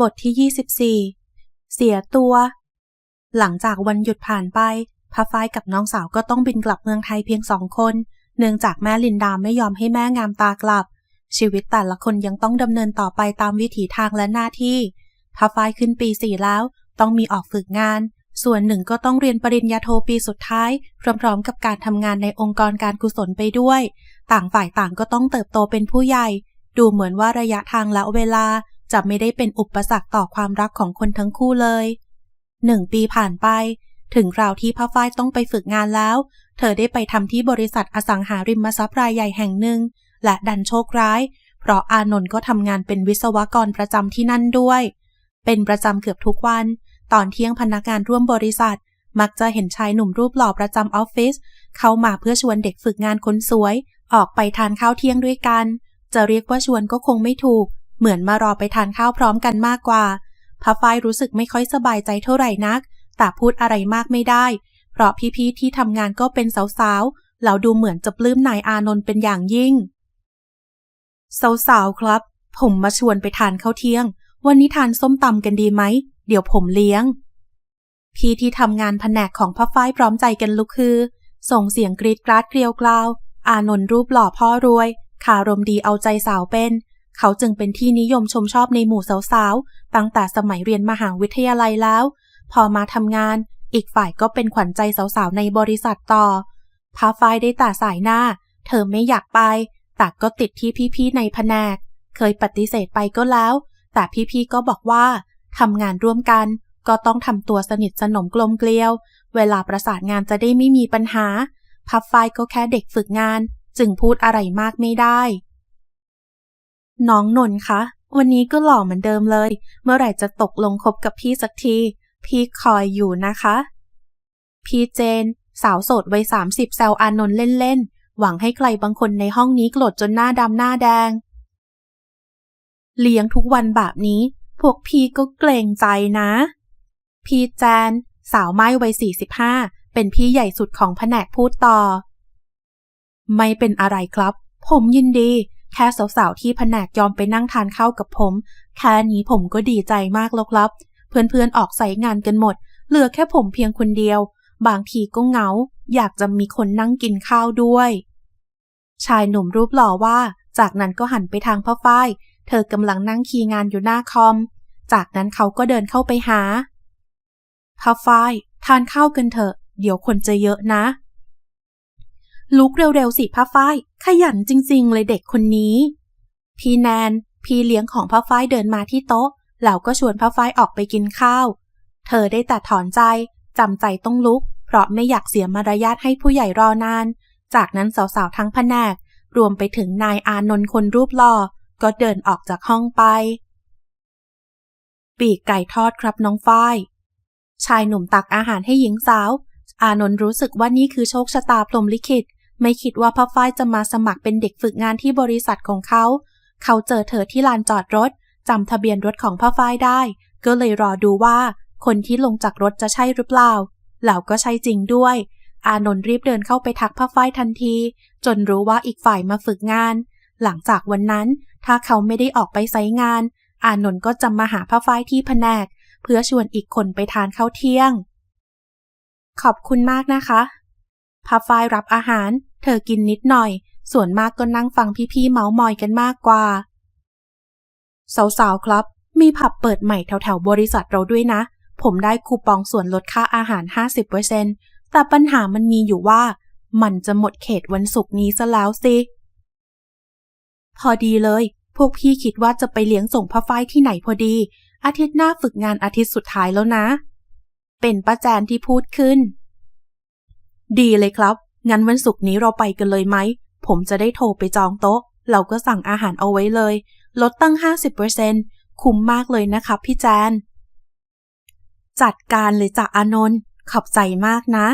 บทที่ 24 เสียตัว หลังจากวันหยุดผ่านไปพาฝ้ายกับน้องสาวก็ต้องบินกลับเมืองไทยเพียงสองคน เนื่องจากแม่ลินดาไม่ยอมให้แม่งามตากลับ ชีวิตแต่ละคนยังต้องดำเนินต่อไปตามวิถีทางและหน้าที่พาฝ้ายขึ้นปีสี่แล้ว ต้องมีออกฝึกงาน ส่วนหนึ่งก็ต้องเรียนปริญญาโทปีสุดท้าย พร้อมๆ กับการทำงานในองค์กรการกุศลไปด้วย ต่างฝ่ายต่างก็ต้องเติบโตเป็นผู้ใหญ่ ดูเหมือนว่าระยะทางและเวลา จะไม่ได้เป็นอุปสรรคต่อความรักของคนทั้งคู่เลยหนึ่งปีผ่านไป ถึงคราวที่พ่อฝ้ายต้องไปฝึกงานแล้ว เธอได้ไปทำที่บริษัทอสังหาริมทรัพย์รายใหญ่แห่งหนึ่ง และดันโชคร้าย เพราะอานนท์ก็ทำงานเป็นวิศวกรประจำที่นั่นด้วย เป็นประจำเกือบทุกวัน ตอนเที่ยงพนักงานร่วมบริษัท มักจะเห็นชายหนุ่มรูปหล่อประจำออฟฟิศเข้ามาเพื่อชวนเด็กฝึกงานคนสวย ออกไปทานข้าวเที่ยงด้วยกัน จะเรียกว่าชวนก็คงไม่ถูก เหมือนมารอไปทานข้าวพร้อมกันมากกว่าพระฝ้ายรู้สึกไม่ค่อยสบายใจเท่าไหร่นัก แต่พูดอะไรมากไม่ได้ เพราะพี่ๆที่ทำงานก็เป็นสาวๆแล้วดูเหมือนจะปลื้มนายอานนท์เป็นอย่างยิ่ง สาวๆครับ ผมมาชวนไปทานข้าวเที่ยง วันนี้ทานส้มตำกันดีไหม เดี๋ยวผมเลี้ยง พี่ที่ทำงานแผนกของพ่อฝ้ายพร้อมใจกันลุกคือ ส่งเสียงกรีดกราดเกลียวกราว อานนท์รูปหล่อพ่อรวย ขารมดีเอาใจสาวเป็น เขาจึงเป็นที่นิยมชมชอบในหมู่สาวๆ ตั้งแต่สมัยเรียนมหาวิทยาลัยแล้ว พอมาทำงาน อีกฝ่ายก็เป็นขวัญใจสาวๆ ในบริษัทต่อพาฝ้ายได้แต่สายหน้า เธอไม่อยากไป แต่ก็ติดที่พี่ๆ ในแผนก เคยปฏิเสธไปก็แล้ว แต่พี่ๆ ก็บอกว่าทำงานร่วมกัน ก็ต้องทำตัวสนิทสนมกลมเกลียว เวลาประสานงานจะได้ไม่มีปัญหาพับไฟก็แค่เด็กฝึกงาน จึงพูดอะไรมากไม่ได้ น้องนนท์คะ วันนี้ก็หล่อเหมือนเดิมเลย เมื่อไหร่จะตกลงคบกับพี่สักที พี่คอยอยู่นะคะ พี่เจน สาวโสดวัยสามสิบแซวอานนท์เล่นๆ หวังให้ใครบางคนในห้องนี้โกรธจนหน้าดำหน้าแดง เลี้ยงทุกวันแบบนี้ พวกพี่ก็เกรงใจนะ พี่แจน สาวไม้วัยสี่สิบห้าเป็นพี่ใหญ่สุดของแผนกพูดต่อ ไม่เป็นอะไรครับ ผมยินดี แค่สาวๆที่แผนกยอมไปนั่งทานข้าวกับผม แค่นี้ผมก็ดีใจมากแล้วครับ เพื่อนๆออกใส่งานกันหมด เหลือแค่ผมเพียงคนเดียว บางทีก็เหงา อยากจะมีคนนั่งกินข้าวด้วย ชายหนุ่มรูปหล่อว่า จากนั้นก็หันไปทางพ่อฝ้าย เธอกำลังนั่งคีย์งานอยู่หน้าคอม จากนั้นเขาก็เดินเข้าไปหาพ่อฝ้าย ทานข้าวกันเถอะ เดี๋ยวคนจะเยอะนะ ลุกเร็วๆสิพ่อฝ้ายขยันจริงๆ เลยเด็กคนนี้ พี่แนน พี่เลี้ยงของพ่อฝ้ายเดินมาที่โต๊ะแล้วก็ชวนพ่อฝ้ายออกไปกินข้าว เธอได้แต่ถอนใจจำใจต้องลุก เพราะไม่อยากเสียมารยาทให้ผู้ใหญ่รอนาน จากนั้นสาวๆทั้งแผนก รวมไปถึงนายอานนท์คนรูปหล่อก็เดินออกจากห้องไป ปีกไก่ทอดครับน้องฝ้าย ชายหนุ่มตักอาหารให้หญิงสาว อานนท์รู้สึกว่านี่คือโชคชะตาพรมลิขิต ไม่คิดว่าพ่อฝ้ายจะมาสมัครเป็นเด็กฝึกงานที่บริษัทของเขา เขาเจอเธอที่ลานจอดรถจำทะเบียนรถของพ่อฝ้ายได้ ก็เลยรอดูว่า คนที่ลงจากรถจะใช่หรือเปล่าแล้วก็ใช่จริงด้วย อานนท์รีบเดินเข้าไปทักพ่อฝ้ายทันที จนรู้ว่าอีกฝ่ายมาฝึกงาน หลังจากวันนั้น ถ้าเขาไม่ได้ออกไปไซงาน อานนท์ก็จะมาหาพ่อฝ้ายที่แผนก เพื่อชวนอีกคนไปทานข้าวเที่ยง ขอบคุณมากนะคะ พาฝ้ายรับอาหาร เธอกินนิดหน่อย ส่วนมากก็นั่งฟังพี่ๆเมาส์มอยกันมากกว่า สาวๆ ครับ มีผับเปิดใหม่แถวๆ บริษัทเราด้วยนะ ผมได้คูปองส่วนลดค่าอาหาร 50%แต่ปัญหามันมีอยู่ว่า มันจะหมดเขตวันศุกร์นี้ซะแล้วสิพอดีเลย พวกพี่คิดว่าจะไปเลี้ยงส่งพ่อฝ้ายที่ไหนพอดี อาทิตย์หน้าฝึกงานอาทิตย์สุดท้ายแล้วนะ เป็นป้าแจนที่พูดขึ้น ดีเลยครับ งั้นวันศุกร์นี้เราไปกันเลยไหม ผมจะได้โทรไปจองโต๊ะ เราก็สั่งอาหารเอาไว้เลย ลดตั้ง 50%คุ้มมากเลยนะครับพี่แจน จัดการเลยจ้ะอานนท์ขอบใจมากนะ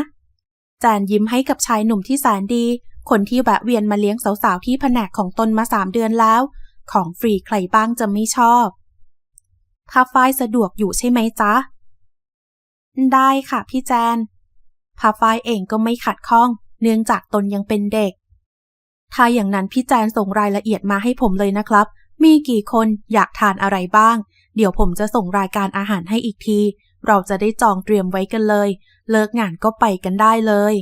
แจนยิ้มให้กับชายหนุ่มที่แสนดี คนที่แวะเวียนมาเลี้ยงสาวๆที่แผนกของตนมาสามเดือนแล้ว ของฟรีใครบ้างจะไม่ชอบ ถ้าฝ้ายสะดวกอยู่ใช่ไหมจ๊ะ ได้ค่ะพี่แจน พาฝ้ายเองก็ไม่ขัดข้อง เนื่องจากตนยังเป็นเด็ก ถ้าอย่างนั้นพี่แจนส่งรายละเอียดมาให้ผมเลยนะครับ มีกี่คนอยากทานอะไรบ้าง เดี๋ยวผมจะส่งรายการอาหารให้อีกที เราจะได้จองเตรียมไว้กันเลย เลิกงานก็ไปกันได้เลย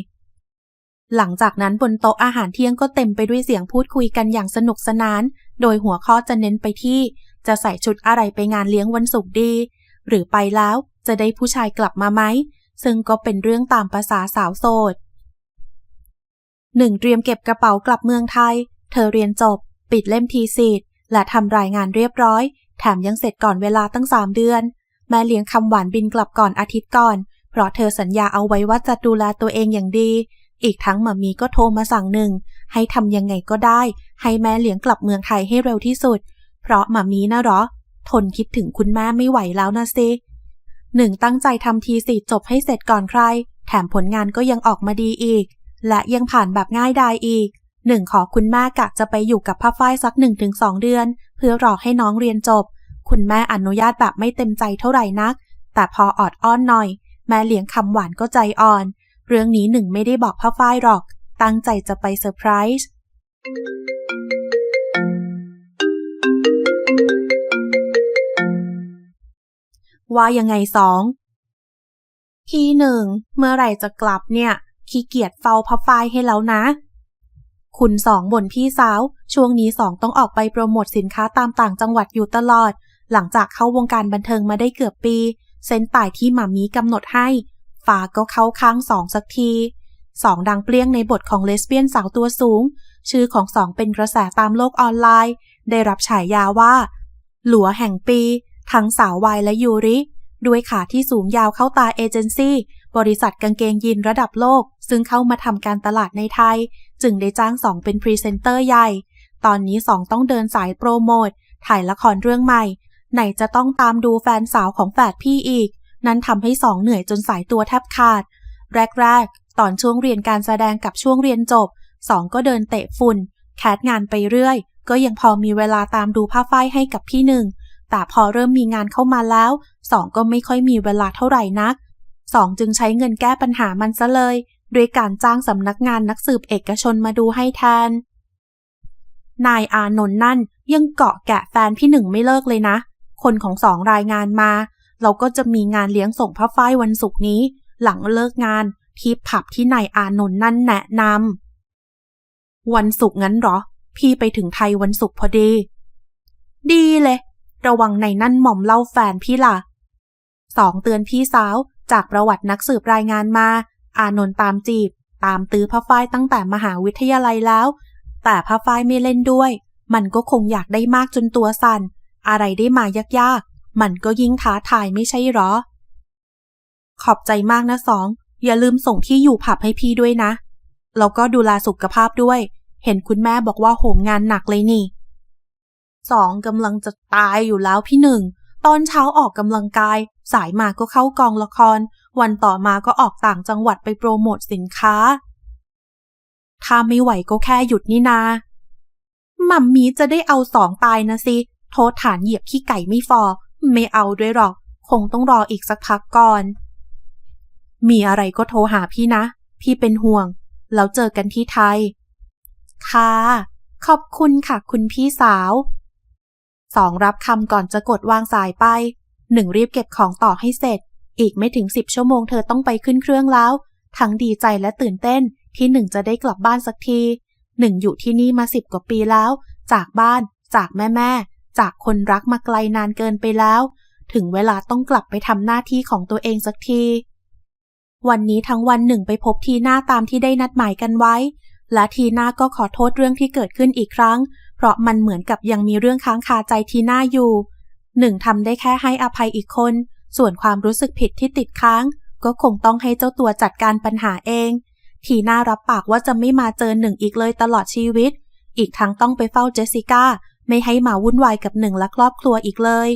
หลังจากนั้นบนโต๊ะอาหารเที่ยงก็เต็มไปด้วยเสียงพูดคุยกันอย่างสนุกสนาน โดยหัวข้อจะเน้นไปที่ จะใส่ชุดอะไรไปงานเลี้ยงวันศุกร์ดี หรือไปแล้วจะได้ผู้ชายกลับมาไหม ซึ่งก็เป็นเรื่องตามภาษาสาวโสดหนึ่งเตรียมเก็บกระเป๋ากลับเมืองไทย เธอเรียนจบ ปิดเล่มทีซีดและทำรายงานเรียบร้อย แถมยังเสร็จก่อนเวลาตั้งสามเดือน แม่เลี้ยงคำหวานบินกลับก่อนอาทิตย์ก่อน เพราะเธอสัญญาเอาไว้ว่าจะดูแลตัวเองอย่างดี อีกทั้งหมามีก็โทรมาสั่งหนึ่ง ให้ทำยังไงก็ได้ ให้แม่เลี้ยงกลับเมืองไทยให้เร็วที่สุด เพราะหมามีนะหรอ ทนคิดถึงคุณแม่ไม่ไหวแล้วนะสิ หนึ่งตั้งใจทำทีสิจบให้เสร็จก่อนใคร แถมผลงานก็ยังออกมาดีอีก และยังผ่านแบบง่ายดายอีกหนึ่งขอคุณแม่กะจะไปอยู่กับพ่อฝ้ายสักหนึ่งถึงสองเดือน เพื่อรอให้น้องเรียนจบ คุณแม่อนุญาตแบบไม่เต็มใจเท่าไหร่นัก แต่พอออดอ้อนหน่อย แม่เลี้ยงคำหวานก็ใจอ่อน เรื่องนี้หนึ่งไม่ได้บอกพ่อฝ้ายหรอก ตั้งใจจะไปเซอร์ไพรส์ ว่ายังไงสอง พี่หนึ่ง เมื่อไหร่จะกลับเนี่ยขี้เกียจเฝ้าพับไฟล์ให้แล้วนะ คุณสองบ่นพี่สาว ช่วงนี้สองต้องออกไปโปรโมทสินค้าตามต่างจังหวัดอยู่ตลอด หลังจากเข้าวงการบันเทิงมาได้เกือบปี เส้นตายที่หมามีกำหนดให้ฟ้าก็เข้าข้างสองสักทีสองดังเปรี้ยงในบทของเลสเบี้ยนสาวตัวสูง ชื่อของสองเป็นกระแสตามโลกออนไลน์ ได้รับฉายาว่า หลัวแห่งปี ทั้งสาววายและยูริ ด้วยขาที่สูงยาวเข้าตาเอเจนซี่บริษัทกางเกงยีนระดับโลก ซึ่งเข้ามาทำการตลาดในไทย จึงได้จ้างสองเป็นพรีเซนเตอร์ใหญ่ ตอนนี้สองต้องเดินสายโปรโมท ถ่ายละครเรื่องใหม่ ไหนจะต้องตามดูแฟนสาวของแฝดพี่อีก นั้นทำให้สองเหนื่อยจนสายตัวแทบขาด แรกๆ ตอนช่วงเรียนการแสดงกับช่วงเรียนจบสองก็เดินเตะฝุ่น แคสงานไปเรื่อย ก็ยังพอมีเวลาตามดูผ้าฝ้ายให้กับพี่หนึ่ง แต่พอเริ่มมีงานเข้ามาแล้วสองก็ไม่ค่อยมีเวลาเท่าไหร่นักสองจึงใช้เงินแก้ปัญหามันซะเลยด้วยการจ้างสำนักงานนักสืบเอกชนมาดูให้แทน นายอานนท์นั่นยังเกาะแกะแฟนพี่หนึ่งไม่เลิกเลยนะ คนของสองรายงานมา เราก็จะมีงานเลี้ยงส่งผ้าฝ้ายวันศุกร์นี้ หลังเลิกงานที่ผับที่นายอานนท์นั่นแนะนำวันศุกร์งั้นหรอ พี่ไปถึงไทยวันศุกร์พอดี ดีเลย ระวังในนั่นหม่อมเล่าแฟนพี่ล่ะสองเตือนพี่สาวจากประวัตินักสืบรายงานมา อานนท์ตามจีบ ตามตื้อผ้าฝ้ายตั้งแต่มหาวิทยาลัยแล้ว แต่ผ้าฝ้ายไม่เล่นด้วย มันก็คงอยากได้มากจนตัวสั่น อะไรได้มายากๆ มันก็ยิ่งท้าทายไม่ใช่หรอ ขอบใจมากนะสอง อย่าลืมส่งที่อยู่ผับให้พี่ด้วยนะ แล้วก็ดูแลสุขภาพด้วย เห็นคุณแม่บอกว่าโหมงานหนักเลยนี่ สองกำลังจะตายอยู่แล้วพี่หนึ่ง ตอนเช้าออกกำลังกาย สายมาก็เข้ากองละคร วันต่อมาก็ออกต่างจังหวัดไปโปรโมทสินค้า ถ้าไม่ไหวก็แค่หยุดนี่นาหมัมมีจะได้เอาสองตายนะสิ โทษฐานเหยียบขี้ไก่ไม่ฟอ ไม่เอาด้วยหรอก คงต้องรออีกสักพักก่อน มีอะไรก็โทรหาพี่นะ พี่เป็นห่วง แล้วเจอกันที่ไทย ค่ะ ขอบคุณค่ะคุณพี่สาว สองรับคำก่อนจะกดวางสายไปหนึ่งรีบเก็บของต่อให้เสร็จ อีกไม่ถึงสิบชั่วโมงเธอต้องไปขึ้นเครื่องแล้ว ทั้งดีใจและตื่นเต้นที่หนึ่งจะได้กลับบ้านสักทีหนึ่งอยู่ที่นี่มาสิบกว่าปีแล้ว จากบ้าน จากแม่แม่จากคนรักมาไกลนานเกินไปแล้ว ถึงเวลาต้องกลับไปทำหน้าที่ของตัวเองสักที วันนี้ทั้งวันหนึ่งไปพบทีหน่าตามที่ได้นัดหมายกันไว้ และทีหน่าก็ขอโทษเรื่องที่เกิดขึ้นอีกครั้ง เพราะมันเหมือนกับยังมีเรื่องค้างคาใจทีน่าอยู่หนึ่งทำได้แค่ให้อภัยอีกคน ส่วนความรู้สึกผิดที่ติดค้าง ก็คงต้องให้เจ้าตัวจัดการปัญหาเอง ทีน่ารับปากว่าจะไม่มาเจอหนึ่งอีกเลยตลอดชีวิต อีกทั้งต้องไปเฝ้าเจสสิก้า ไม่ให้มาวุ่นวายกับหนึ่งและครอบครัวอีกเลย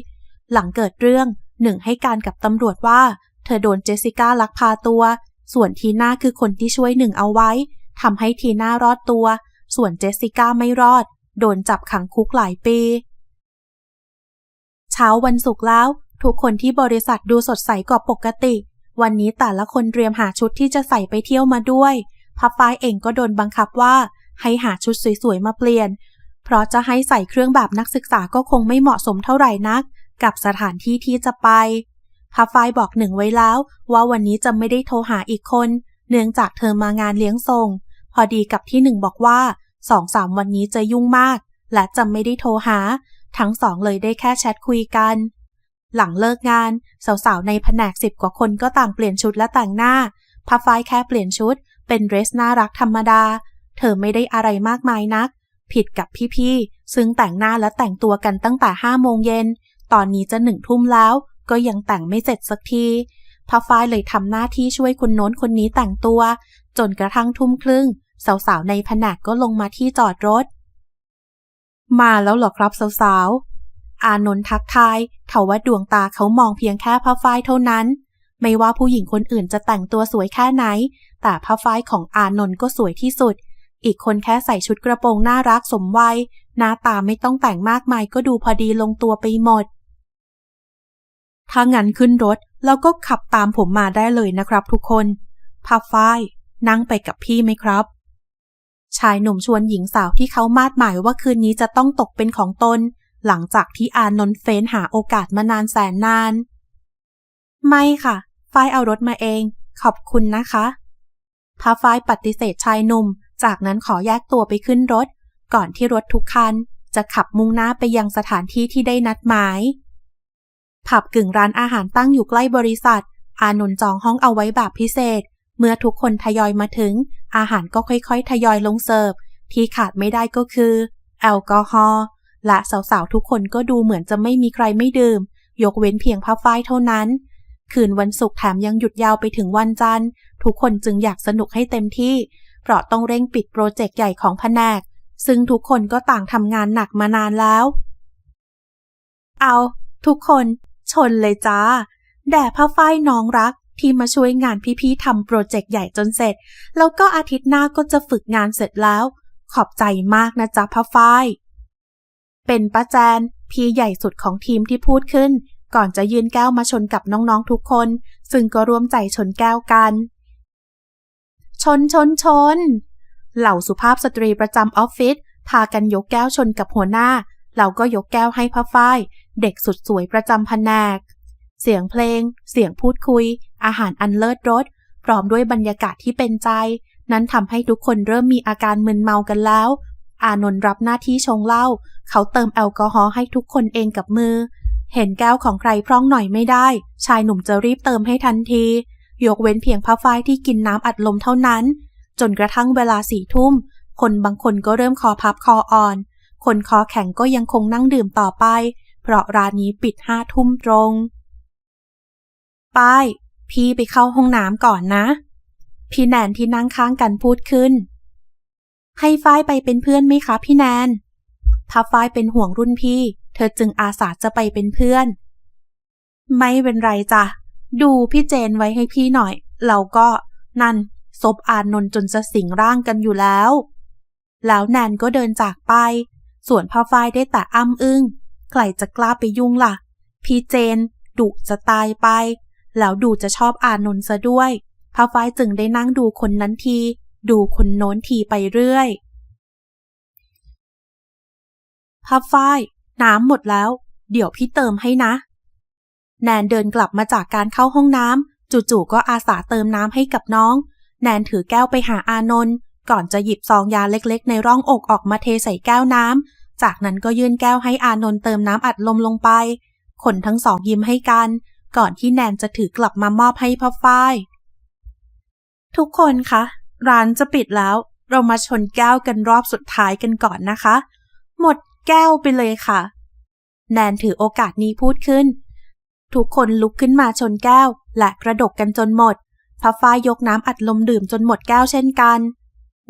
หลังเกิดเรื่องหนึ่งให้การกับตำรวจว่า เธอโดนเจสสิก้าลักพาตัว ส่วนทีน่าคือคนที่ช่วยหนึ่งเอาไว้ทำให้ทีน่ารอดตัว ส่วนเจสสิก้าไม่รอด โดนจับขังคุกหลายปี เช้าวันศุกร์แล้ว ทุกคนที่บริษัทดูสดใสกว่าปกติ วันนี้แต่ละคนเตรียมหาชุดที่จะใส่ไปเที่ยวมาด้วยพับฝ้ายเองก็โดนบังคับว่าให้หาชุดสวยๆมาเปลี่ยน เพราะจะให้ใส่เครื่องแบบนักศึกษาก็คงไม่เหมาะสมเท่าไหร่นัก กับสถานที่ที่จะไปพาไฟบอกหนึ่งไว้แล้วว่าวันนี้จะไม่ได้โทรหาอีกคน เนื่องจากเธอมางานเลี้ยงส่ง พอดีกับที่หนึ่งบอกว่า สองสามวันนี้จะยุ่งมาก และจะไม่ได้โทรหา ทั้งสองเลยได้แค่แชทคุยกัน หลังเลิกงาน สาวๆ ในแผนกสิบกว่าคนก็ต่างเปลี่ยนชุดและแต่งหน้าพาไฟแค่เปลี่ยนชุด เป็นเดรสน่ารักธรรมดา เธอไม่ได้อะไรมากมายนัก ผิดกับพี่ๆ ซึ่งแต่งหน้าและแต่งตัวกันตั้งแต่ห้าโมงเย็น ตอนนี้จะหนึ่งทุ่มแล้ว ก็ยังแต่งไม่เสร็จสักทีพาฝ้ายเลยทำหน้าที่ช่วยคนโน้นคนนี้แต่งตัว จนกระทั่งทุ่มครึ่ง สาวๆ ในแผนกก็ลงมาที่จอดรถ มาแล้วเหรอครับสาวๆ อานนท์ทักทายเทว่าดวงตาเขามองเพียงแค่ผ้าฝ้ายเท่านั้น ไม่ว่าผู้หญิงคนอื่นจะแต่งตัวสวยแค่ไหน แต่ผ้าฝ้ายของอานนท์ก็สวยที่สุด อีกคนแค่ใส่ชุดกระโปรงน่ารักสมวัย หน้าตาไม่ต้องแต่งมากมายก็ดูพอดีลงตัวไปหมด ถ้างั้นขึ้นรถแล้วก็ขับตามผมมาได้เลยนะครับทุกคนพาฝ้ายนั่งไปกับพี่ไหมครับ ชายหนุ่มชวนหญิงสาวที่เขามาดหมายว่าคืนนี้จะต้องตกเป็นของตน หลังจากที่อานนท์เฟ้นหาโอกาสมานานแสนนาน ไม่ค่ะ ฝ้ายเอารถมาเอง ขอบคุณนะคะพาฝ้ายปฏิเสธชายหนุ่ม จากนั้นขอแยกตัวไปขึ้นรถ ก่อนที่รถทุกคัน จะขับมุ่งหน้าไปยังสถานที่ที่ได้นัดหมาย ผับกึ่งร้านอาหารตั้งอยู่ใกล้บริษัท อานนท์จองห้องเอาไว้แบบพิเศษ เมื่อทุกคนทยอยมาถึง อาหารก็ค่อยๆ ทยอยลงเสิร์ฟ ที่ขาดไม่ได้ก็คือ แอลกอฮอล์และสาวๆ ทุกคนก็ดูเหมือนจะไม่มีใครไม่ดื่ม ยกเว้นเพียงผ้าฝ้ายเท่านั้น คืนวันศุกร์แถมยังหยุดยาวไปถึงวันจันทร์ ทุกคนจึงอยากสนุกให้เต็มที่ เพราะต้องเร่งปิดโปรเจกต์ใหญ่ของแผนก ซึ่งทุกคนก็ต่างทำงานหนักมานานแล้ว เอา ทุกคน ชนเลยจ้าแด่ผ้าฝ้ายน้องรัก ที่มาช่วยงานพี่ๆทำโปรเจกต์ใหญ่จนเสร็จ แล้วก็อาทิตย์หน้าก็จะฝึกงานเสร็จแล้ว ขอบใจมากนะจ๊ะผ้าฝ้าย เป็นป้าแจน พี่ใหญ่สุดของทีมที่พูดขึ้น ก่อนจะยืนแก้วมาชนกับน้องๆทุกคน ซึ่งก็ร่วมใจชนแก้วกัน ชนชนชน เหล่าสุภาพสตรีประจำออฟฟิศพากันยกแก้วชนกับหัวหน้า เราก็ยกแก้วให้ผ้าฝ้าย เด็กสุดสวยประจำแผนก เสียงเพลง เสียงพูดคุย อาหารอันเลิศรสพร้อมด้วยบรรยากาศที่เป็นใจ นั้นทำให้ทุกคนเริ่มมีอาการมึนเมากันแล้ว อานนท์รับหน้าที่ชงเหล้าเขาเติมแอลกอฮอล์ให้ทุกคนเองกับมือ เห็นแก้วของใครพร่องหน่อยไม่ได้ ชายหนุ่มจะรีบเติมให้ทันที ยกเว้นเพียงผ้าฝ้ายที่กินน้ำอัดลมเท่านั้น จนกระทั่งเวลาสี่ทุ่ม คนบางคนก็เริ่มคอพับคออ่อน คนคอแข็งก็ยังคงนั่งดื่มต่อไป เพราะร้านนี้ปิดห้าทุ่มตรง ป้าย พี่ไปเข้าห้องน้ำก่อนนะ พี่แนนที่นั่งข้างกันพูดขึ้น ให้ฝ้ายไปเป็นเพื่อนไหมคะพี่แนน ถ้าฝ้ายเป็นห่วงรุ่นพี่ เธอจึงอาสาจะไปเป็นเพื่อน ไม่เป็นไรจ้ะ ดูพี่เจนไว้ให้พี่หน่อย เราก็นั่นซบอานนท์จนจะสิงร่างกันอยู่แล้ว แล้วแนนก็เดินจากไป ส่วนพ่อฝ้ายได้แต่อ้ำอึง้ง ใครจะกล้าไปยุ่งล่ะ พี่เจนดุจะตายไป แล้วดูจะชอบอานนท์ซะด้วยพ่อฝ้ายจึงได้นั่งดูคนนั้นที ดูคนโน้นทีไปเรื่อยพ่อฝ้ายน้ำหมดแล้ว เดี๋ยวพี่เติมให้นะ แนนเดินกลับมาจากการเข้าห้องน้ำจู่ๆก็อาสาเติมน้ำให้กับน้อง แนนถือแก้วไปหาอานนท์ก่อนจะหยิบซองยาเล็กๆ ในร่องอกออกมาเทใส่แก้วน้ำ จากนั้นก็ยื่นแก้วให้อานนท์เติมน้ำอัดลมลงไป คนทั้งสองยิ้มให้กัน ก่อนที่แนนจะถือกลับมามอบให้พ่อฝ้าย ทุกคนคะ ร้านจะปิดแล้ว เรามาชนแก้วกันรอบสุดท้ายกันก่อนนะคะ หมดแก้วไปเลยค่ะ แนนถือโอกาสนี้พูดขึ้น ทุกคนลุกขึ้นมาชนแก้ว และกระดกกันจนหมดพระฝ้ายยกน้ำอัดลมดื่มจนหมดแก้วเช่นกัน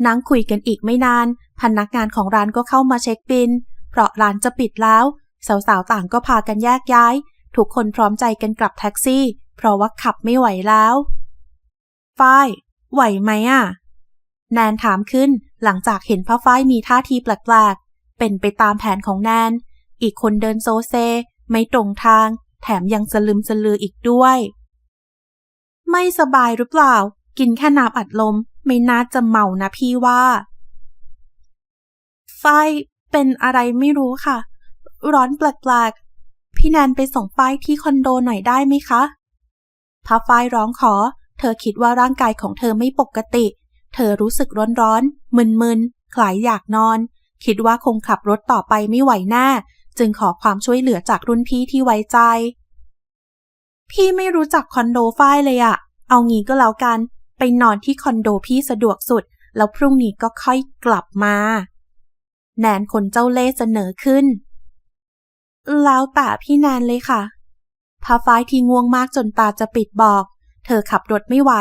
นั่งคุยกันอีกไม่นาน พนักงานของร้านก็เข้ามาเช็คบิน เพราะร้านจะปิดแล้ว สาวๆต่างก็พากันแยกย้าย ทุกคนพร้อมใจกันกลับแท็กซี่ เพราะว่าขับไม่ไหวแล้วฝ้ายไหวไหมอะ แนนถามขึ้นหลังจากเห็นพ่อฝ้ายมีท่าทีแปลกๆ เป็นไปตามแผนของแนน อีกคนเดินโซเซ ไม่ตรงทาง แถมยังสลึมสลืออีกด้วย ไม่สบายหรือเปล่า กินแค่น้ำอัดลม ไม่น่าจะเมานะพี่ว่า ฝ้ายเป็นอะไรไม่รู้ค่ะ ร้อนแปลกๆ พี่แนนไปส่งฝ้ายที่คอนโดหน่อยได้ไหมคะพาฝ้ายร้องขอ เธอคิดว่าร่างกายของเธอไม่ปกติ เธอรู้สึกร้อนๆมึนๆคล้ายอยากนอน คิดว่าคงขับรถต่อไปไม่ไหวแน่จึงขอความช่วยเหลือจากรุ่นพี่ที่ไว้ใจ พี่ไม่รู้จักคอนโดฝ้ายเลยอะเอางี้ก็แล้วกัน ไปนอนที่คอนโดพี่สะดวกสุด แล้วพรุ่งนี้ก็ค่อยกลับมา แนนคนเจ้าเล่เสนอขึ้น แล้วแต่พี่แนนเลยค่ะพาฟ้ายที่ง่วงมากจนตาจะปิดบอก เธอขับรถไม่ไหว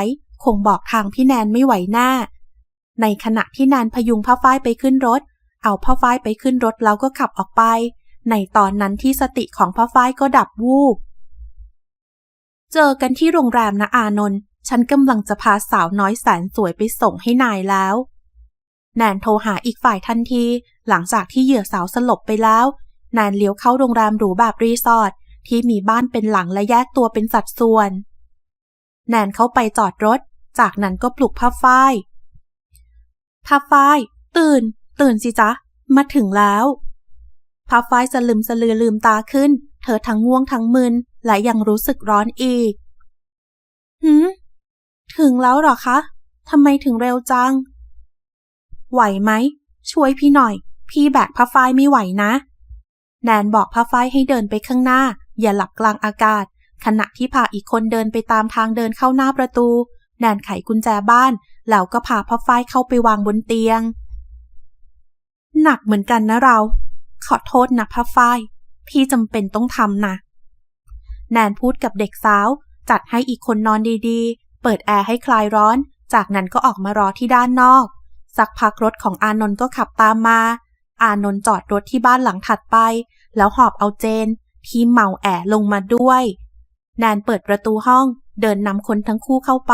คงบอกทางพี่แนนไม่ไหวหน้า ในขณะที่แนนพยุงผ้าฝ้ายไปขึ้นรถ เอาผ้าฝ้ายไปขึ้นรถแล้วก็ขับออกไป ในตอนนั้นที่สติของผ้าฝ้ายก็ดับวูบ เจอกันที่โรงแรมนะอานนท์ ฉันกำลังจะพาสาวน้อยแสนสวยไปส่งให้นายแล้ว แนนโทรหาอีกฝ่ายทันที หลังจากที่เหยื่อสาวสลบไปแล้ว แนนเลี้ยวเข้าโรงแรมหรูแบบรีสอร์ทที่มีบ้านเป็นหลังและแยกตัวเป็นสัดส่วน แนนเข้าไปจอดรถ จากนั้นก็ปลุกผ้าฝ้ายผ้าฝ้ายตื่น ตื่นสิจ๊ะ มาถึงแล้วผ้าฝ้ายสลืมสลือลืมตาขึ้น เธอทั้งง่วงทั้งมึน และยังรู้สึกร้อนอีกหืมถึงแล้วหรอคะทำไมถึงเร็วจัง ไหวไหม ช่วยพี่หน่อย พี่แบกผ้าฝ้ายไม่ไหวนะ แนนบอกผ้าฝ้ายให้เดินไปข้างหน้า อย่าหลับกลางอากาศ ขณะที่พาอีกคนเดินไปตามทางเดินเข้าหน้าประตู แนนไขกุญแจบ้าน แล้วก็พาพ่อฝ้ายเข้าไปวางบนเตียง หนักเหมือนกันนะเรา ขอโทษนะพ่อฝ้ายพี่จำเป็นต้องทำนะแนนพูดกับเด็กสาว จัดให้อีกคนนอนดีๆ เปิดแอร์ให้คลายร้อน จากนั้นก็ออกมารอที่ด้านนอก สักพักรถของอานนท์ก็ขับตามมา อานนท์จอดรถที่บ้านหลังถัดไป แล้วหอบเอาเจน ที่เมาแอะลงมาด้วย แนนเปิดประตูห้องเดินนำคนทั้งคู่เข้าไป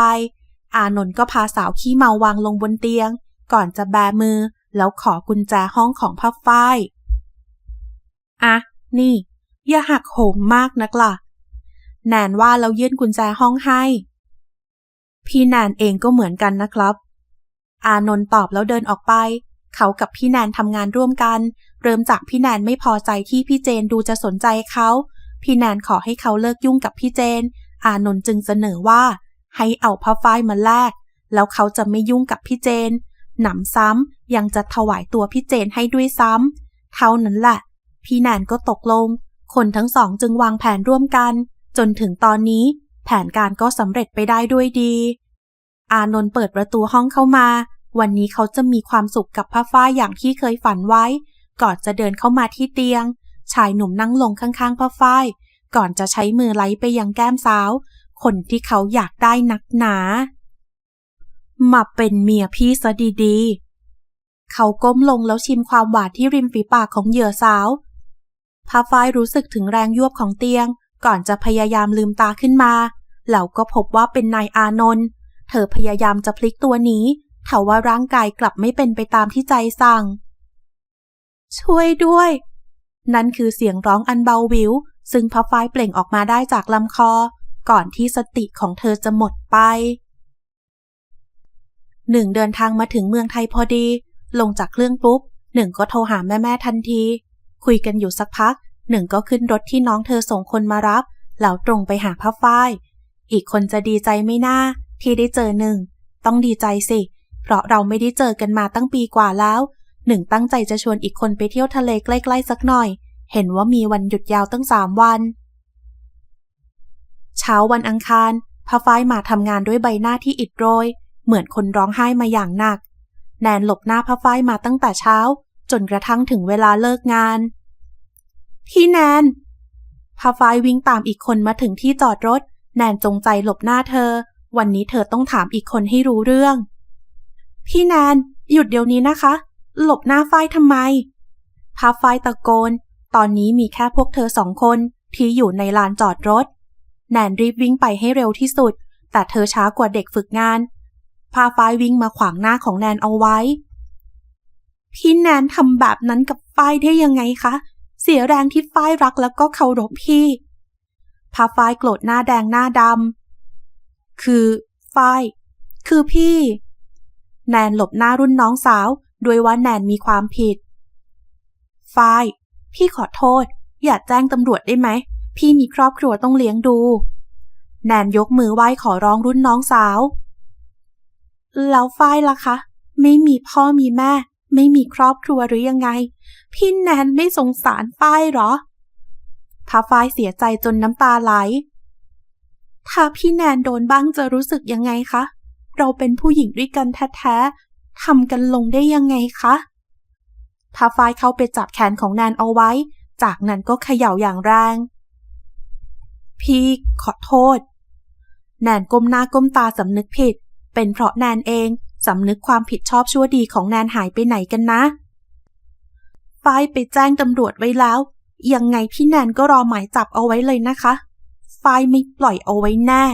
อานนท์ก็พาสาวขี้เมาวางลงบนเตียง ก่อนจะแบมือ แล้วขอกุญแจห้องของพ่อฝ้ายอะนี่ อย่าหักโหมมากนักล่ะ แนนว่าเรายื่นกุญแจห้องให้ พี่แนนเองก็เหมือนกันนะครับ อานนท์ตอบแล้วเดินออกไป เขากับพี่แนนทำงานร่วมกัน เริ่มจากพี่แนนไม่พอใจที่พี่เจนดูจะสนใจเขา พี่แนนขอให้เขาเลิกยุ่งกับพี่เจน อานนท์จึงเสนอว่า ให้เอาผ้าฝ้ายมาแลก แล้วเขาจะไม่ยุ่งกับพี่เจน หนำซ้ำยังจะถวายตัวพี่เจนให้ด้วยซ้ำ เท่านั้นแหละ พี่แนนก็ตกลง คนทั้งสองจึงวางแผนร่วมกัน จนถึงตอนนี้ แผนการก็สำเร็จไปได้ด้วยดี อานนท์เปิดประตูห้องเข้ามา วันนี้เขาจะมีความสุขกับผ้าฝ้ายอย่างที่เคยฝันไว้ ก่อนจะเดินเข้ามาที่เตียง ชายหนุ่มนั่งลงข้างๆพ่อฝ้าย ก่อนจะใช้มือไล้ไปยังแก้มสาว คนที่เขาอยากได้นักหนา มาเป็นเมียพี่ซะดีๆ เขาก้มลงแล้วชิมความหวานที่ริมฝีปากของเหยื่อสาวพาฝ้ายรู้สึกถึงแรงยวบของเตียง ก่อนจะพยายามลืมตาขึ้นมาแล้วก็พบว่าเป็นนายอานนท์ เธอพยายามจะพลิกตัวหนี แต่ว่าร่างกายกลับไม่เป็นไปตามที่ใจสั่ง ช่วยด้วย นั่นคือเสียงร้องอันเบาวิว ซึ่งพระฝ้ายเปล่งออกมาได้จากลำคอ ก่อนที่สติของเธอจะหมดไป หนึ่งเดินทางมาถึงเมืองไทยพอดี ลงจากเครื่องปุ๊บ หนึ่งก็โทรหาแม่แม่ทันที คุยกันอยู่สักพัก หนึ่งก็ขึ้นรถที่น้องเธอส่งคนมารับแล้วตรงไปหาพระฝ้าย อีกคนจะดีใจไม่น่าที่ได้เจอหนึ่ง ต้องดีใจสิเราะเราไม่ได้เจอกันมาตั้งปีกว่าแล้ว หนึ่งตั้งใจจะชวนอีกคนไปเที่ยวทะเลใกล้ๆสักหน่อย เห็นว่ามีวันหยุดยาวตั้งสามวัน เช้าวันอังคารพาฝ้ายมาทำงานด้วยใบหน้าที่อิดโรย เหมือนคนร้องไห้มาอย่างหนัก แนนหลบหน้าพาฝ้ายมาตั้งแต่เช้า จนกระทั่งถึงเวลาเลิกงาน พี่แนนพาฝ้ายวิ่งตามอีกคนมาถึงที่จอดรถ แนนจงใจหลบหน้าเธอ วันนี้เธอต้องถามอีกคนให้รู้เรื่อง พี่แนน หยุดเดี๋ยวนี้นะคะ หลบหน้าฝ้ายทำไมพาฝ้ายตะโกน ตอนนี้มีแค่พวกเธอสองคนที่อยู่ในลานจอดรถ แนนรีบวิ่งไปให้เร็วที่สุด แต่เธอช้ากว่าเด็กฝึกงานพาฝ้ายวิ่งมาขวางหน้าของแนนเอาไว้ พี่แนนทำแบบนั้นกับฝ้ายได้ยังไงคะ เสียแรงที่ฝ้ายรักแล้วก็เคารพพี่พาฝ้ายโกรธหน้าแดงหน้าดำคือฝ้ายคือพี่ แนนหลบหน้ารุ่นน้องสาว ด้วยว่าแนนมีความผิด ฝ้าย พี่ขอโทษ อย่าแจ้งตำรวจได้ไหม พี่มีครอบครัวต้องเลี้ยงดู แนนยกมือไหว้ขอร้องรุ่นน้องสาว แล้วฝ้ายล่ะคะ ไม่มีพ่อมีแม่ ไม่มีครอบครัวหรือยังไง พี่แนนไม่สงสารฝ้ายเหรอพาฝ้ายเสียใจจนน้ำตาไหล ถ้าพี่แนนโดนบ้างจะรู้สึกยังไงคะ เราเป็นผู้หญิงด้วยกันแท้ๆทำกันลงได้ยังไงคะพาฝ้ายเข้าไปจับแขนของแนนเอาไว้ จากนั้นก็เขย่าอย่างแรง พี่ขอโทษ แนนก้มหน้าก้มตาสำนึกผิด เป็นเพราะแนนเองสำนึกความผิดชอบชั่วดีของแนนหายไปไหนกันนะฝ้ายไปแจ้งตำรวจไว้แล้ว ยังไงพี่แนนก็รอหมายจับเอาไว้เลยนะคะ ฝ้ายไม่ปล่อยเอาไว้แน่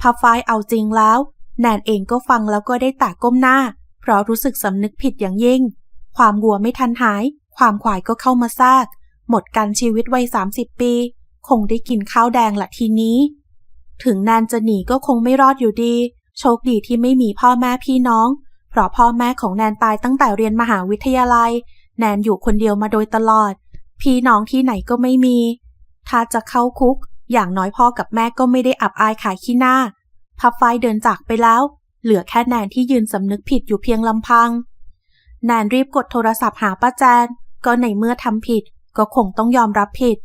พอฝ้ายเอาจริงแล้ว แนนเองก็ฟังแล้วก็ได้แต่ก้มหน้า เพราะรู้สึกสำนึกผิดอย่างยิ่ง ความวัวไม่ทันหาย ความขวายก็เข้ามาแทรกหมดกันชีวิตวัย30ปี คงได้กินข้าวแดงละทีนี้ ถึงแนนจะหนีก็คงไม่รอดอยู่ดี โชคดีที่ไม่มีพ่อแม่พี่น้อง เพราะพ่อแม่ของแนนตายตั้งแต่เรียนมหาวิทยาลัย แนนอยู่คนเดียวมาโดยตลอด พี่น้องที่ไหนก็ไม่มี ถ้าจะเข้าคุก อย่างน้อยพ่อกับแม่ก็ไม่ได้อับอายขายขี้หน้า พับไฟเดินจากไปแล้ว เหลือแค่แนนที่ยืนสำนึกผิดอยู่เพียงลำพัง แนนรีบกดโทรศัพท์หาป้าแจน ก็ในเมื่อทำผิด ก็คงต้องยอมรับผิด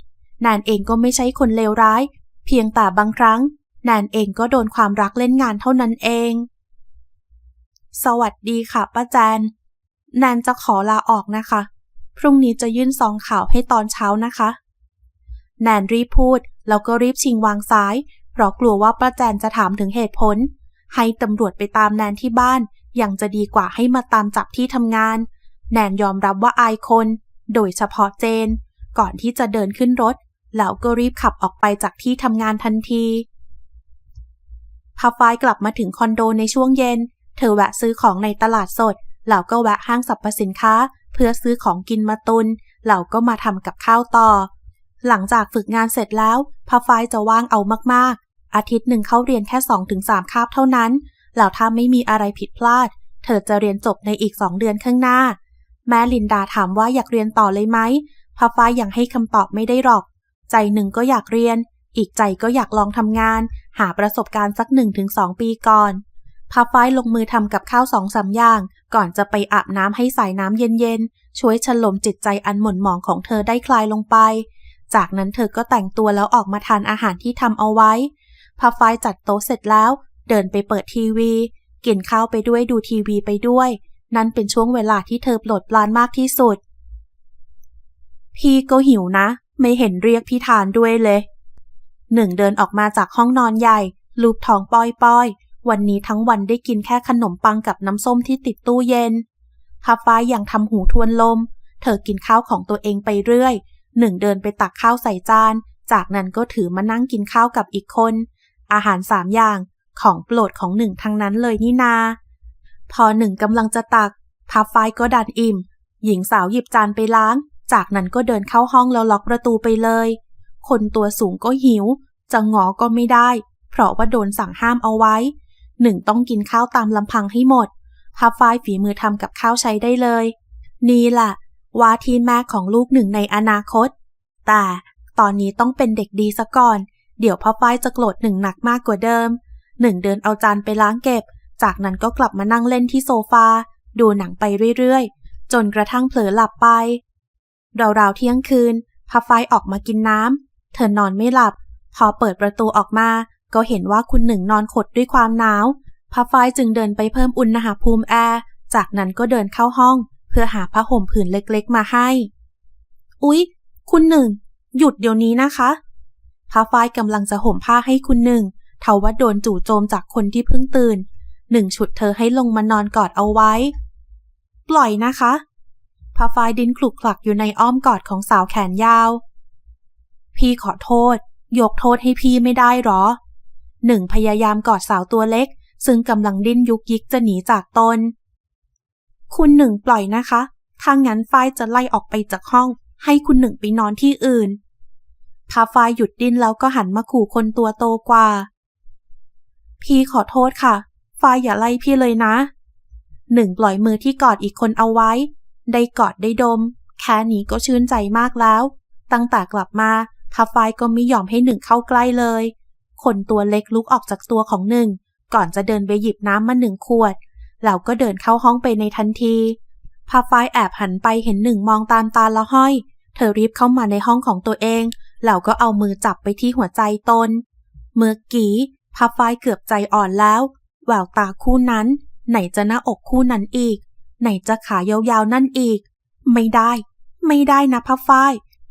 แนนเองก็ไม่ใช่คนเลวร้าย เพียงแต่บางครั้ง แนนเองก็โดนความรักเล่นงานเท่านั้นเอง สวัสดีค่ะป้าแจน แนนจะขอลาออกนะคะ พรุ่งนี้จะยื่นซองข่าวให้ตอนเช้านะคะ แนนรีบพูดแล้วก็รีบชิงวางสาย เพราะกลัวว่าป้าแจนจะถามถึงเหตุผล ให้ตำรวจไปตามแนนที่บ้าน ยังจะดีกว่าให้มาตามจับที่ทำงาน แนนยอมรับว่าอายคน โดยเฉพาะเจน ก่อนที่จะเดินขึ้นรถ แล้วก็รีบขับออกไปจากที่ทำงานทันทีพาไฟกลับมาถึงคอนโดในช่วงเย็น เธอแวะซื้อของในตลาดสด แล้วก็แวะห้างสรรพสินค้า เพื่อซื้อของกินมาตุน แล้วก็มาทำกับข้าวต่อ หลังจากฝึกงานเสร็จแล้วพาไฟจะว่างเอามากๆ อาทิตย์หนึ่งเข้าเรียนแค่2-3คาบเท่านั้น แล้วถ้าไม่มีอะไรผิดพลาด เธอจะเรียนจบในอีก2เดือนข้างหน้า แม่ลินดาถามว่าอยากเรียนต่อเลยไหมพาไฟยังให้คำตอบไม่ได้หรอก ใจหนึ่งก็อยากเรียน อีกใจก็อยากลองทำงาน หาประสบการณ์สัก 1-2 ปีก่อนพาไฟลงมือทำกับข้าวสองสามอย่าง ก่อนจะไปอาบน้ำให้สายน้ำเย็นๆ ช่วยฉลมจิตใจอันหม่นหมองของเธอได้คลายลงไป จากนั้นเธอก็แต่งตัวแล้วออกมาทานอาหารที่ทำเอาไว้ พาไฟจัดโต๊ะเสร็จแล้ว เดินไปเปิดทีวี กินข้าวไปด้วยดูทีวีไปด้วย นั่นเป็นช่วงเวลาที่เธอโปรดปรานมากที่สุด พี่ก็หิวนะ ไม่เห็นเรียกพี่ทานด้วยเลย หนึ่งเดินออกมาจากห้องนอนใหญ่ ลูบท้องป้อยป้อยวันนี้ทั้งวันได้กินแค่ขนมปังกับน้ำส้มที่ติดตู้เย็นพาฟ้ายังทำหูทวนลม เธอกินข้าวของตัวเองไปเรื่อย หนึ่งเดินไปตักข้าวใส่จาน จากนั้นก็ถือมานั่งกินข้าวกับอีกคน อาหารสามอย่างของโปรดของหนึ่งทั้งนั้นเลยนี่นา พอหนึ่งกำลังจะตักพับไฟก็ดันอิ่ม หญิงสาวหยิบจานไปล้าง จากนั้นก็เดินเข้าห้องแล้วล็อกประตูไปเลย คนตัวสูงก็หิว จะงอก็ไม่ได้ เพราะว่าโดนสั่งห้ามเอาไว้ หนึ่งต้องกินข้าวตามลำพังให้หมดพับไฟฝีมือทำกับข้าวใช้ได้เลย นี่ล่ะว่าที่แม่ของลูกหนึ่งในอนาคต แต่ตอนนี้ต้องเป็นเด็กดีซะก่อน เดี๋ยวพ่อฝ้ายจะโกรธหนึ่งหนักมากกว่าเดิม หนึ่งเดินเอาจานไปล้างเก็บ จากนั้นก็กลับมานั่งเล่นที่โซฟา ดูหนังไปเรื่อยๆ จนกระทั่งเผลอหลับไป ราวๆเที่ยงคืนพ่อฝ้ายออกมากินน้ำ เธอนอนไม่หลับ พอเปิดประตูออกมา ก็เห็นว่าคุณหนึ่งนอนขดด้วยความหนาวพ่อฝ้ายจึงเดินไปเพิ่มอุณหภูมิแอร์ จากนั้นก็เดินเข้าห้อง เพื่อหาผ้าห่มผืนเล็กๆ มาให้ อุ๊ย คุณหนึ่ง หยุดเดี๋ยวนี้นะคะ พาฝ้ายกำลังจะห่มผ้าให้คุณหนึ่งเทว่าโดนจู่โจมจากคนที่เพิ่งตื่น หนึ่งฉุดเธอให้ลงมานอนกอดเอาไว้ ปล่อยนะคะพาฝ้ายดิ้นคลุกคลักอยู่ในอ้อมกอดของสาวแขนยาว พี่ขอโทษ ยกโทษให้พี่ไม่ได้หรอ หนึ่งพยายามกอดสาวตัวเล็ก ซึ่งกำลังดิ้นยุกยิกจะหนีจากตน คุณหนึ่งปล่อยนะคะ ถ้างั้นฝ้ายจะไล่ออกไปจากห้อง ให้คุณหนึ่งไปนอนที่อื่น พาฝ้ายหยุดดิ้นแล้วก็หันมาขู่คนตัวโตกว่า พี่ขอโทษค่ะฝ้ายอย่าไล่พี่เลยนะ หนึ่งปล่อยมือที่กอดอีกคนเอาไว้ ได้กอดได้ดม แค่นี้ก็ชื่นใจมากแล้ว ตั้งแต่กลับมาพับไฟก็ไม่ยอมให้หนึ่งเข้าใกล้เลย คนตัวเล็กลุกออกจากตัวของหนึ่ง ก่อนจะเดินไปหยิบน้ำมาหนึ่งขวด แล้วก็เดินเข้าห้องไปในทันทีพับไฟแอบหันไปเห็นหนึ่งมองตามตาละห้อย เธอรีบเข้ามาในห้องของตัวเอง แล้วก็เอามือจับไปที่หัวใจตน เมื่อกี้พับไฟเกือบใจอ่อนแล้ว แววตาคู่นั้น ไหนจะหน้าอกคู่นั้นอีก ไหนจะขายาวๆนั่นอีก ไม่ได้ ไม่ได้นะพับไฟ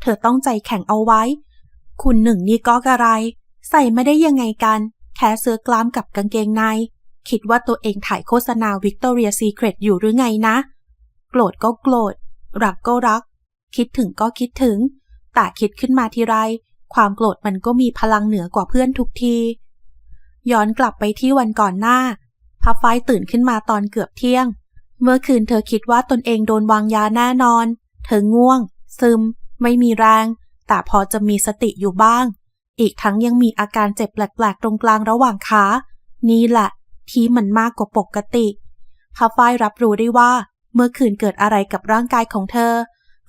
เธอต้องใจแข็งเอาไว้ คุณหนึ่งนี่ก็กระไร ใส่ไม่ได้ยังไงกัน แค่เสื้อกล้ามกับกางเกงใน คิดว่าตัวเองถ่ายโฆษณาวิกตอเรียซีเครตอยู่หรือไงนะ โกรธก็โกรธ รักก็รัก คิดถึงก็คิดถึง แต่คิดขึ้นมาทีไร ความโกรธมันก็มีพลังเหนือกว่าเพื่อนทุกที ย้อนกลับไปที่วันก่อนหน้า พับไฟตื่นขึ้นมาตอนเกือบเที่ยง เมื่อคืนเธอคิดว่าตนเองโดนวางยาแน่นอน เธอง่วง ซึม ไม่มีแรง แต่พอจะมีสติอยู่บ้าง อีกทั้งยังมีอาการเจ็บแปลกๆตรงกลางระหว่างขา นี่แหละ ที่มันมากกว่าปกติพับไฟรับรู้ได้ว่า เมื่อคืนเกิดอะไรกับร่างกายของเธอ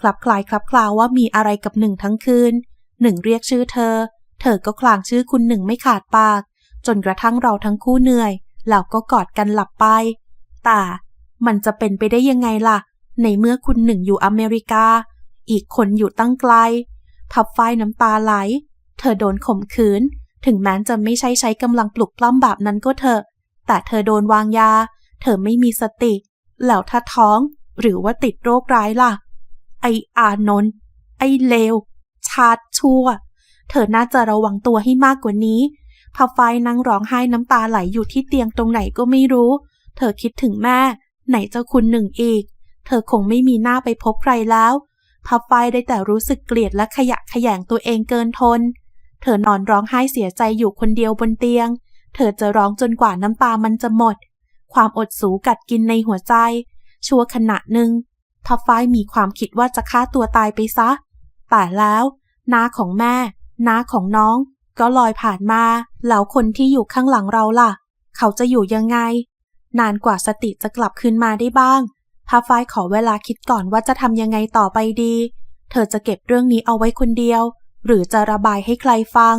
คลับคลายคลับคลาวว่ามีอะไรกับหนึ่งทั้งคืน หนึ่งเรียกชื่อเธอ เธอก็คลางชื่อคุณหนึ่งไม่ขาดปาก จนกระทั่งเราทั้งคู่เหนื่อยแล้วก็กอดกันหลับไป แต่มันจะเป็นไปได้ยังไงล่ะ ในเมื่อคุณหนึ่งอยู่อเมริกา อีกคนอยู่ตั้งไกล พับไฟน้ำตาไหล เธอโดนข่มขืน ถึงแม้จะไม่ใช่ใช้กำลังปลุกปล้ำแบบนั้นก็เถอะ แต่เธอโดนวางยา เธอไม่มีสติ แล้วถ้าท้องหรือว่าติดโรคร้ายล่ะ ไออานนท์ไอเลว ชาดชั่ว เธอน่าจะระวังตัวให้มากกว่านี้พับไฟนั่งร้องไห้น้ำตาไหลอยู่ที่เตียงตรงไหนก็ไม่รู้ เธอคิดถึงแม่ ไหนเจะคุณหนึ่งอีก เธอคงไม่มีหน้าไปพบใครแล้วพับไฟได้แต่รู้สึกเกลียดและขยะแขยงตัวเองเกินทน เธอนอนร้องไห้เสียใจอยู่คนเดียวบนเตียง เธอจะร้องจนกว่าน้ำตามันจะหมด ความอดสูกัดกินในหัวใจ ชั่วขณะหนึ่ง พับไฟมีความคิดว่าจะฆ่าตัวตายไปซะ แต่แล้วน้าของแม่ น้าของน้อง ก็ลอยผ่านมา แล้วคนที่อยู่ข้างหลังเราล่ะ เขาจะอยู่ยังไง นานกว่าสติจะกลับคืนมาได้บ้างพาฝ้ายขอเวลาคิดก่อนว่าจะทำยังไงต่อไปดี เธอจะเก็บเรื่องนี้เอาไว้คนเดียว หรือจะระบายให้ใครฟัง